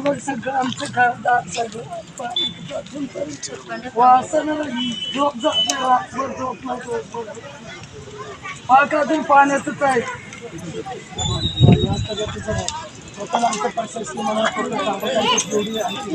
बघ सगळं आमचं घरदार सगळं. पाणी वासन झोप जात नाही रातभर झोप नाही. पाकातून पाण्यातच आहे आमचं प्रशासन म्हणा पूर्ण कामं जोडी आहे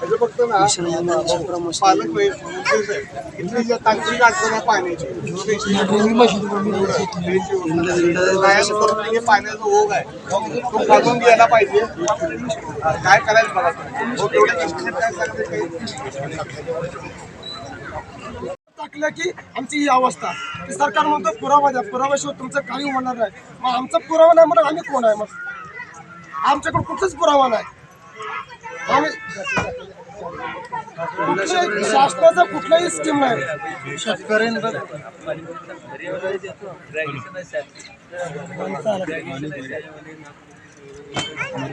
फक्त ना पालक इथली तांत्रिक अडचण आहे पाण्याची हे पाण्याचा ओघ आहे. तो घ्यायला पाहिजे. काय करायचं हो, काय? टाकलं की आमची ही अवस्था. की सरकार म्हणतो पुरावा द्या. पुराव्याशिवाय तुमचं काही होणार नाही. मग आमचा पुरावा नाही म्हणून आम्ही कोण आहे मग? आमच्याकडे कुठलाच पुरावा नाही. शासनाचा कुठलाही स्कीम नाही. ग्रामसभेची आहे,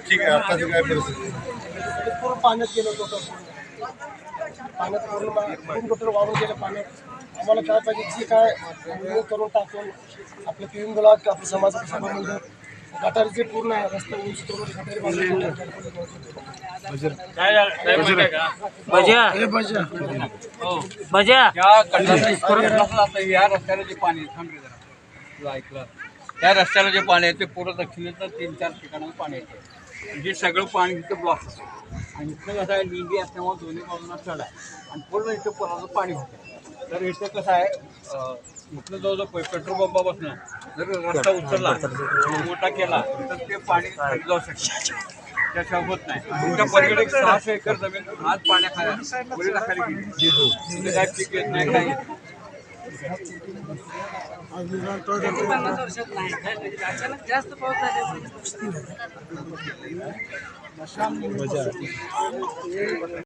ठीक आहे काय परिस्थिती पूर्ण पाण्यात गेलो होतो. पाण्यात पूर्ण तीन गटर वाहून गेलं पाण्यात. आम्हाला काय पाहिजे जी काय करून टाकून आपलं पिऊन गेला की आपलं समाजाचं मंदिर गटारी जे पूर्ण आहे रस्ते उंच करून गटारी या या रस्त्याला जे पाणी आहे, थांब रे जरा. ऐकलं. त्या रस्त्याला जे पाणी आहे ते पूर्ण दक्षिणेचं तीन चार ठिकाणावर पाणी येते. म्हणजे सगळं पाणी इथं ब्लॉक होतं आणि इथं कसं आहे लिंगी असल्यामुळे दोन्ही बाजूंना चढ आहे. आणि पूर्ण इथं पुराचं पाणी होतं. तर इथं कसं आहे इथलं जवळजवळ पे- पेट्रोल पंपापासून जर रस्ता उचलला मोठा केला तर ते पाणी खाली जाऊ शकतं. त्याशिवाय होत नाही. तुमच्या पलीकडे एक सहाशे एकर जमीन आज पाण्याखाली वरील खाली गेली. तिथे काय पीक येत नाही काही येत नाही. पन्नास वर्षात नाही. अचानक जास्त पाऊस মজা।